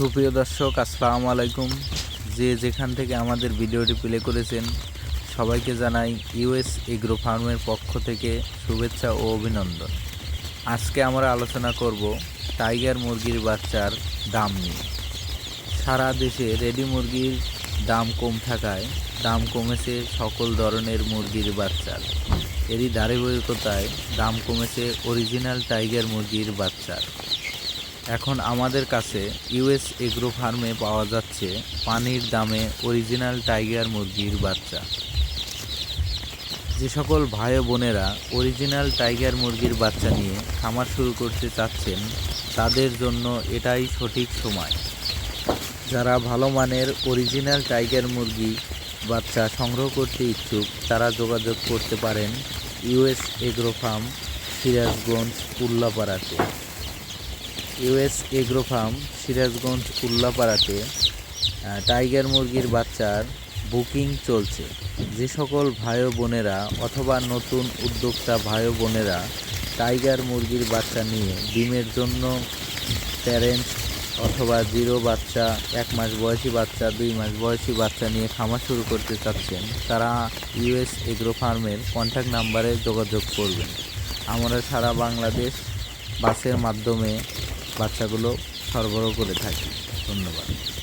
সুপ্রিয় দর্শক, আসসালামু আলাইকুম। যে যেখান থেকে আমাদের ভিডিওটি প্লে করেছেন, সবাইকে জানাই ইউএস এগ্রো ফার্মের পক্ষ থেকে শুভেচ্ছা ও অভিনন্দন। আজকে আমরা আলোচনা করব টাইগার মুরগির বাচ্চার দাম নিয়ে। সারা দেশে রেডি মুরগির দাম কম থাকায় দাম কমেছে সকল ধরনের মুরগির বাচ্চার। এরই ধারাবাহিকতায় দাম কমেছে অরিজিনাল টাইগার মুরগির বাচ্চার। এখন আমাদের কাছে ইউএস এগ্রো ফার্মে পাওয়া যাচ্ছে পানির দামে অরিজিনাল টাইগার মুরগির বাচ্চা। যে সকল ভাই বোনেরা অরিজিনাল টাইগার মুরগির বাচ্চা নিয়ে খামার শুরু করতে চাচ্ছেন, তাদের জন্য এটাই সঠিক সময়। যারা ভালো মানের অরিজিনাল টাইগার মুরগি বাচ্চা সংগ্রহ করতে ইচ্ছুক, তারা যোগাযোগ করতে পারেন ইউএস এগ্রো ফার্ম সিরাজগঞ্জ, উল্লাপাড়াতে। ইউএস এগ্রো ফার্ম সিরাজগঞ্জ উল্লাপাড়াতে টাইগার মুরগির বাচ্চার বুকিং চলছে। যে সকল ভাই বোনেরা অথবা নতুন উদ্যোক্তা ভাই বোনেরা টাইগার মুরগির বাচ্চা নিয়ে ডিমের জন্য প্যারেন্টস অথবা জিরো বাচ্চা, এক মাস বয়সী বাচ্চা, দুই মাস বয়সী বাচ্চা নিয়ে খামার শুরু করতে চাচ্ছেন, তারা ইউএস এগ্রো ফার্মের কন্ট্যাক্ট নাম্বারে যোগাযোগ করবেন। আমরা সারা বাংলাদেশ বাসের মাধ্যমে বাচ্চাগুলো সরবরাহ করে থাকি। ধন্যবাদ।